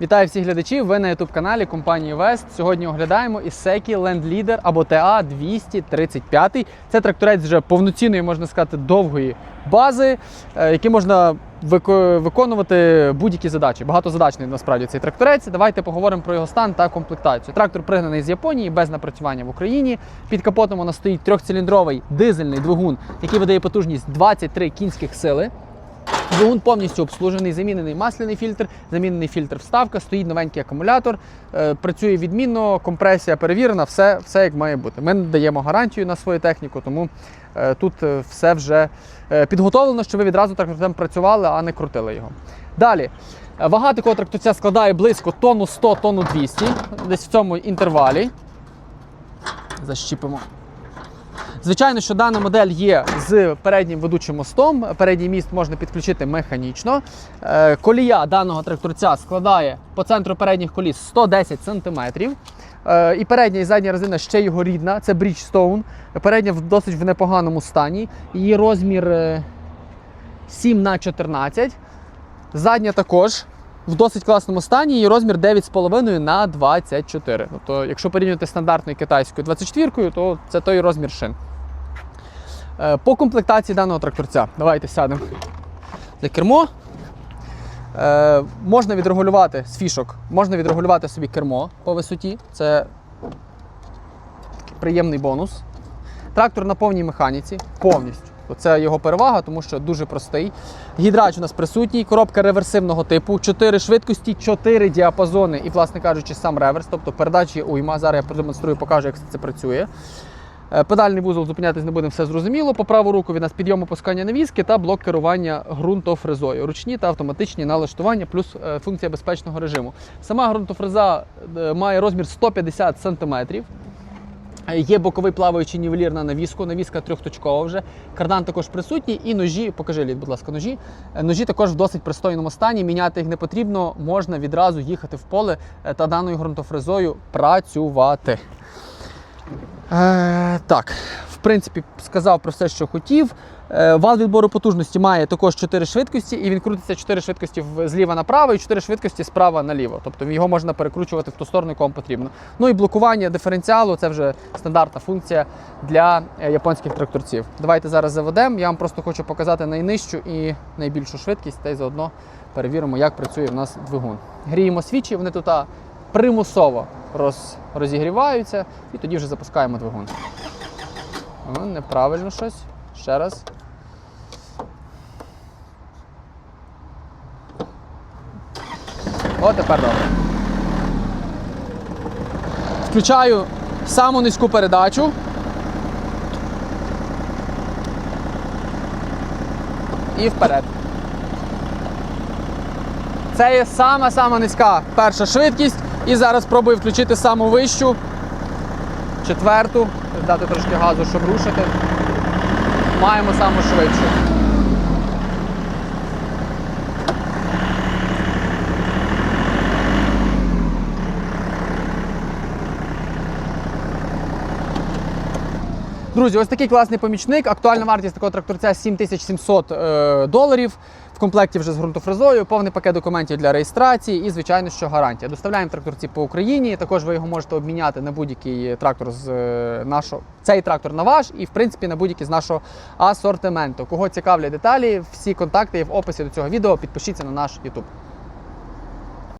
Вітаю всіх глядачів. Ви на youtube каналі компанії Вест. Сьогодні оглядаємо Ісекі Leader або TA 235. Це тракторець вже повноцінної, можна сказати, довгої бази, е, який можна виконувати будь-які задачі. Багатозадачний насправді цей тракторець. Давайте поговоримо про його стан та комплектацію. Трактор пригнаний з Японії без напрацювання в Україні. Під капотом у нас стоїть трьохциліндровий дизельний двигун, який видає потужність 23 кінських сили. Двигун повністю обслужений, замінений масляний фільтр, замінений фільтр вставка, стоїть новенький акумулятор, е, працює відмінно, компресія перевірена, все, все як має бути. Ми даємо гарантію на свою техніку, тому е, тут е, все вже підготовлено, щоб ви відразу тракторцем працювали, а не крутили його. Далі. Вага такого тракторця складає близько тонну 100, тонну 200, десь в цьому інтервалі. Защіпимо. Звичайно, що дана модель є з переднім ведучим мостом. Передній міст можна підключити механічно. Е, Колія даного тракторця складає по центру передніх коліс 110 см. Е, І передня і задня резина ще його рідна, це Bridgestone. Передня в досить в непоганому стані. Її розмір е, 7 на 14. Задня також в досить класному стані. Її розмір 9,5 на 24. Тобто, якщо порівнювати стандартною китайською 24, то це той розмір шин. Е, По комплектації даного тракторця. Давайте сядемо за кермо. Е, можна відрегулювати з фішок, можна відрегулювати собі кермо по висоті. Це такий приємний бонус. Трактор на повній механіці, повністю. Це його перевага, тому що дуже простий. Гідрач у нас присутній, коробка реверсивного типу, 4 швидкості, 4 діапазони і, власне кажучи, сам реверс, тобто передачі є уйма. Зараз я продемонструю, покажу, як це працює. Е, Педальний вузол зупинятись не будемо, все зрозуміло. По праву руку від нас підйом опускання навіски та блок керування ґрунтофрезою. Ручні та автоматичні налаштування, плюс е, функція безпечного режиму. Сама ґрунтофреза е, має розмір 150 см. Є боковий плаваючий нівелір на навіску, навіска трьохточкова вже. Кардан також присутній, і ножі, покажи лід, будь ласка, ножі. Ножі також в досить пристойному стані. Міняти їх не потрібно, можна відразу їхати в поле та даною ґрунтофрезою працювати. Е, так, в принципі, сказав про все, що хотів. Е, вал відбору потужності має також 4 швидкості, і він крутиться 4 швидкості зліва направо і 4 швидкості справа наліво. Тобто його можна перекручувати в ту сторону, яку потрібно. Ну і блокування диференціалу це вже стандартна функція для е, японських тракторців. Давайте зараз заведемо. Я вам просто хочу показати найнижчу і найбільшу швидкість, та й заодно перевіримо, як працює в нас двигун. Гріємо свічі, вони тут примусово роз, розігріваються, і тоді вже запускаємо двигун. О, неправильно щось. Ще раз. О, тепер добре. Включаю саму низьку передачу. І вперед. Це є сама-сама низька перша швидкість. І зараз спробую включити саму вищу, четверту, дати трошки газу, щоб рушити. Маємо саму швидшу. Друзі, ось такий класний помічник. Актуальна вартість такого тракторця 7700 е, доларів. Комплекті вже з ґрунтофрезою, повний пакет документів для реєстрації і, звичайно, що гарантія. Доставляємо тракторці по Україні. Також ви його можете обміняти на будь-який трактор з е, нашого. Цей трактор на ваш і, в принципі, на будь-який з нашого асортименту. Кого цікавлять деталі, всі контакти є в описі до цього відео. Підпишіться на наш YouTube.